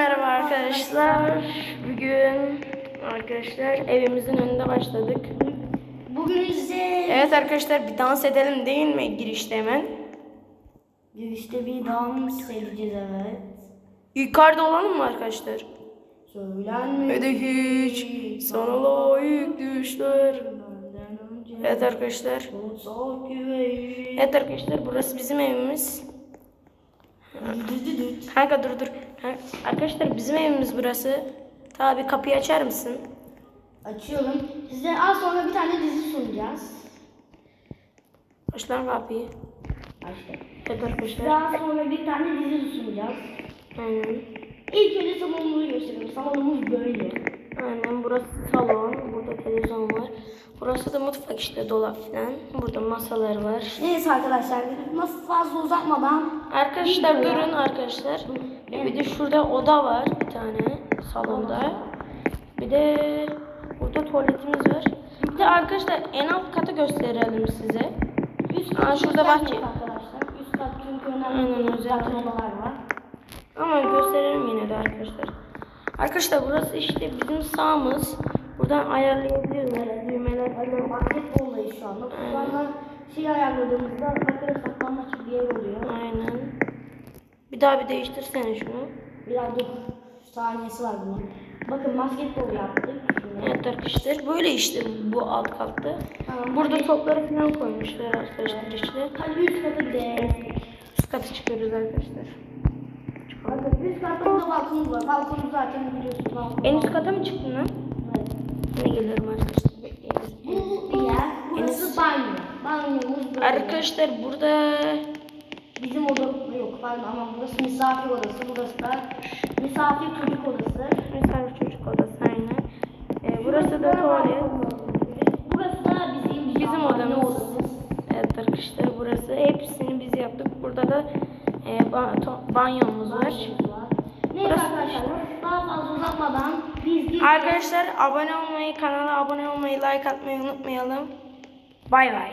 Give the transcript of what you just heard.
merhaba arkadaşlar. Bugün arkadaşlar evimizin önünde başladık. Bugün size Evet arkadaşlar bir dans edelim değil mi girişte hemen? girişte bir dans edeceğiz evet. Yukarıda olalım mı arkadaşlar? Söylenme. Ve de hiç sana layık düşler. Evet arkadaşlar. Evet arkadaşlar burası bizim evimiz. Kanka dur dur. Arkadaşlar bizim evimiz burası. Tabi kapıyı açar mısın? Açıyorum. Size az sonra bir tane dizi sunacağız. Aç lan kapıyı. Açtık. Evet arkadaşlar. Daha sonra bir tane dizi sunacağız. Aynen. İlk önce salonumuzu gösterelim. Salonumuz böyle. Aynen burası salon. Burada televizyon var. Burası da mutfak işte dolap falan. Burada masalar var. Neyse arkadaşlar nasıl fazla uzatmadan Arkadaşlar durun arkadaşlar. Bir de şurada oda var bir tane salonda. Bir de burada tuvaletimiz var. Bir de arkadaşlar en alt katı gösterelim size. üst Aa, kat şurada üst kat bahçe. arkadaşlar. Üst kat çünkü önemli. Aynen, özel. Odalar var. Ama gösterelim yine de arkadaşlar. Arkadaşlar burası işte bizim sağımız. Buradan ayarlayabiliyoruz. Düğmeler Hani basketboldayız şu anda. Kulağına şey ayarladığımızda arkadaşlar saklanmaç bir yer oluyor. Aynen. Bir daha bir değiştirsene şunu. Biraz dur. Saniyesi var bunun. Bakın basketbol yaptık. Evet arkadaşlar böyle işte bu alt katta. Tamam. Burada topları falan koymuşlar arkadaşlar işte. Hadi üst kata gidelim. Üst kata çıkıyoruz arkadaşlar. Bakın üst katta da balkonumuz var. Balkonu zaten biliyorsunuz. Balkon. En üst kata mı çıktın lan? Evet. Ne geliyorum arkadaşlar. Bu bir yer. Burası banyo. Banyomuz böyle. Arkadaşlar burada Bizim oda yok pardon ama burası misafir odası. Burası da misafir çocuk odası. misafir çocuk odası aynen. Ee, burası da tuvalet. Burası da bizim Bizim şampuanlı odamız. Evet arkadaşlar burası hepsini biz yaptık. Burada da ba- banyomuz var. Neyse arkadaşlar daha fazla uzatmadan biz Arkadaşlar abone olmayı, kanala abone olmayı, like atmayı unutmayalım. Bay bay.